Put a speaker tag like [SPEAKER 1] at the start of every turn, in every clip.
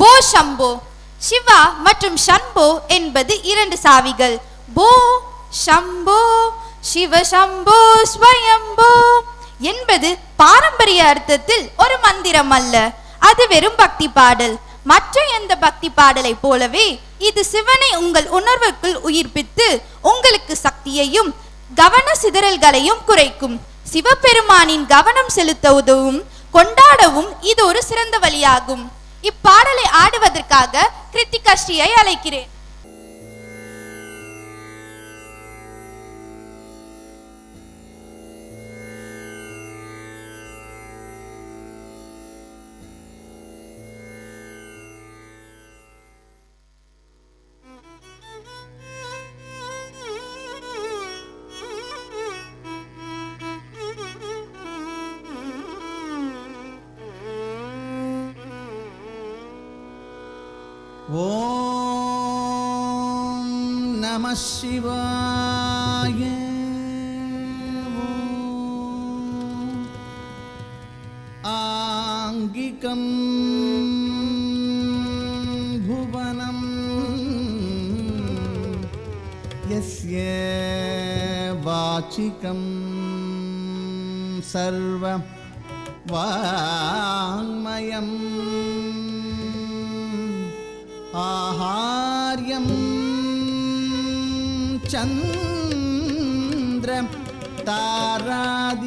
[SPEAKER 1] போ சம்போ சிவா மற்றும் ஷம்போ என்பது இரண்டு சாவிகள். போ ஷம்போ சிவ சம்போ ஸ்வயம்போ என்பது பாரம்பரிய அர்த்தத்தில் ஒரு மந்திரம் அல்ல. அது வெறும் பக்தி பாடல். மற்ற எந்த பக்தி பாடலை போலவே இது சிவனை உங்கள் உணர்வுக்குள் உயிர்ப்பித்து உங்களுக்கு சக்தியையும் கவன சிதறல்களையும் குறைக்கும். சிவபெருமானின் கவனம் செலுத்த உதவும் கொண்டாடவும் இது ஒரு சிறந்த வழியாகும். இப்பாடலை ஆடுவதற்காக கிருத்திகா ஸ்ரீயை அழைக்கிறேன்.
[SPEAKER 2] ஓம் நம சிவாய. ஆங்கிகம் புவனம். எஸ்ய வாச்சிகம் சர்வ வாங்மயம். आहार्यं चन्द्र तारादीतं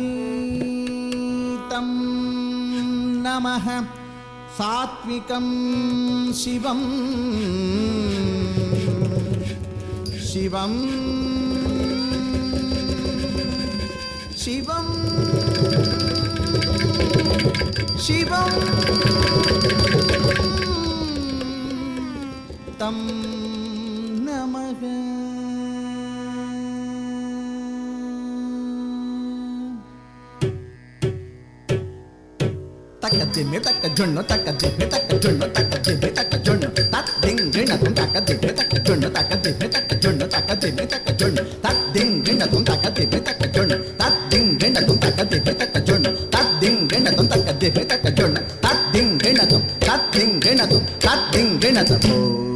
[SPEAKER 2] नमः। सात्विकं शिवं शिवं शिवं शिवम् तं नमः తక్క దిమ్మి తక్క జొన్ను తక్క దిమ్మి తక్క జొన్ను తక్క దిమ్మి తక్క జొన్ను తక్ దింగ్ గిణతం తక్క దిమ్మి తక్క జొన్ను తక్క దిమ్మి తక్క జొన్ను తక్క దిమ్మి తక్క జొన్ను తక్ దింగ్ గిణతం తక్క దిమ్మి తక్క జొన్ను తక్ దింగ్ గిణతం తక్క దిమ్మి తక్క జొన్ను తక్ దింగ్ గిణతం తక్క దిమ్మి తక్క జొన్ను తక్ దింగ్ గిణతం తక్ దింగ్ గిణతం తక్ దింగ్ గిణతం ఓ శంభో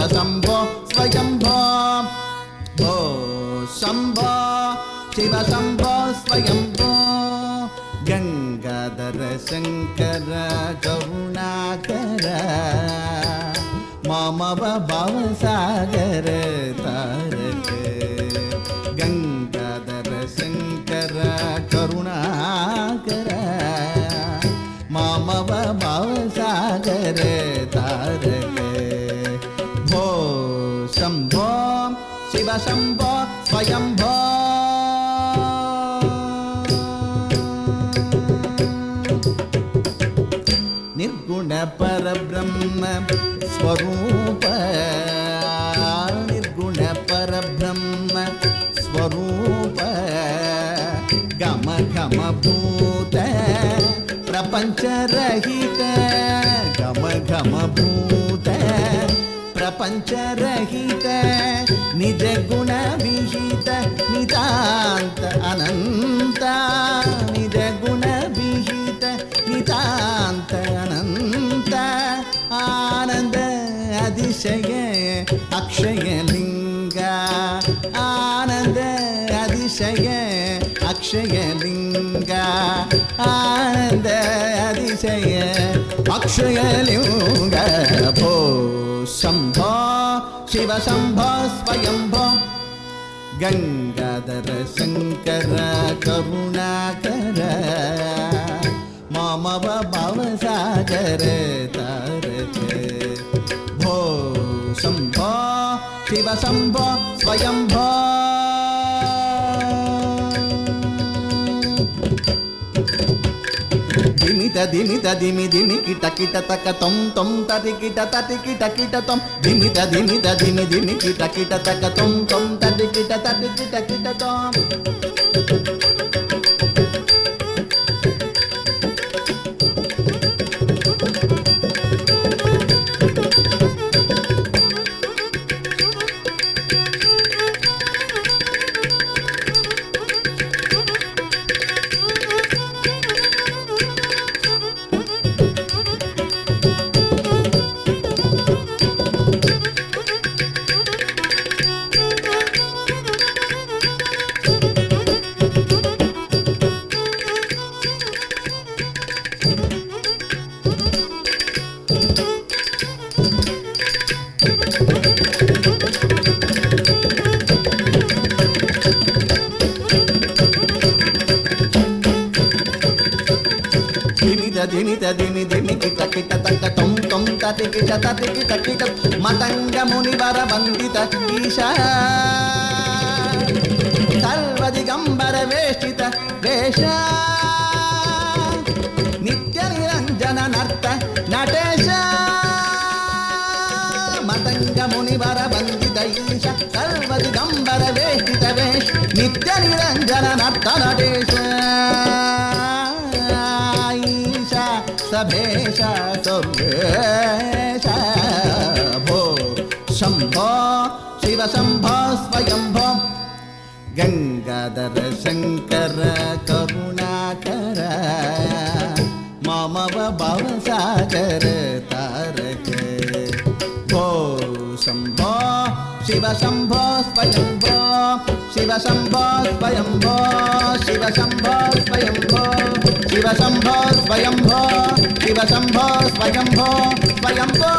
[SPEAKER 2] शम्भो स्वयम्भो भो शम्भो शिव शम्भो स्वयम्भो गङ्गाधर शङ्कर करुणाकर मम भवसागर तारक गङ्गाधर शङ्कर करुणाकर मम भवसागर శివ శంభో స్వయంభో నిర్గుణ పరబ్రహ్మ స్వరూప నిర్గుణ పరబ్రహ్మ స్వరూప గమ ఘమ భూత ప్రపంచరహిత గమ ఘమ భూత ప్రపంచరహిత నిజ గుణ విహిత నితాంత అనంత. నిజ గుణ విహిత నితాంత అనంత. ఆనంద అతిశయ అక్షయలింగ ఆనంద అతిశయ అక్షయలింగ ఆనంద అతిశయ అక్షయలింగ భో సంభా శివ శంభో స్వయంభో గంగాధర శంకర కరుణాకర మామవ భవసాగర తారక భో శంభో శివ శంభో స్వయంభో దిమిత దిమిత దిమి దిమి కిట కిట తక తొం తొం తటి కిట తటి కిట కిట తొం. దిమిత దిమిత దిమి దిమి కిట కిట తక తొం తొం తటి కిట తటి కిట కిట తొం. దిమిత దిని దినికి తకిట తక తొం తొం తటి కిట తకిట కిట కిట మతంగ ముని వర వందిత ఈశా సర్వదిగంబర వేష్టిత వేష. నిత్య నిరంజన నర్త నటేశ. మతంగ ముని వర వందిత ఈశ సర్వదిగంబర వేష్టిత వేష. నిత్య నిరంజన నర్త నటేశ. भेष सुभेश भो शम्भो शिव शम्भो स्वयम्भो गङ्गाधर शङ्कर करुणाकर मामव भवसागर तारक भो शम्भो शिव शम्भो स्वयम्भो शिव शम्भो स्वयम्भो शिव शम्भो स्वयम्भो శివ శంభో స్వయంభో శివ శంభో స్వయంభో స్వయంభో.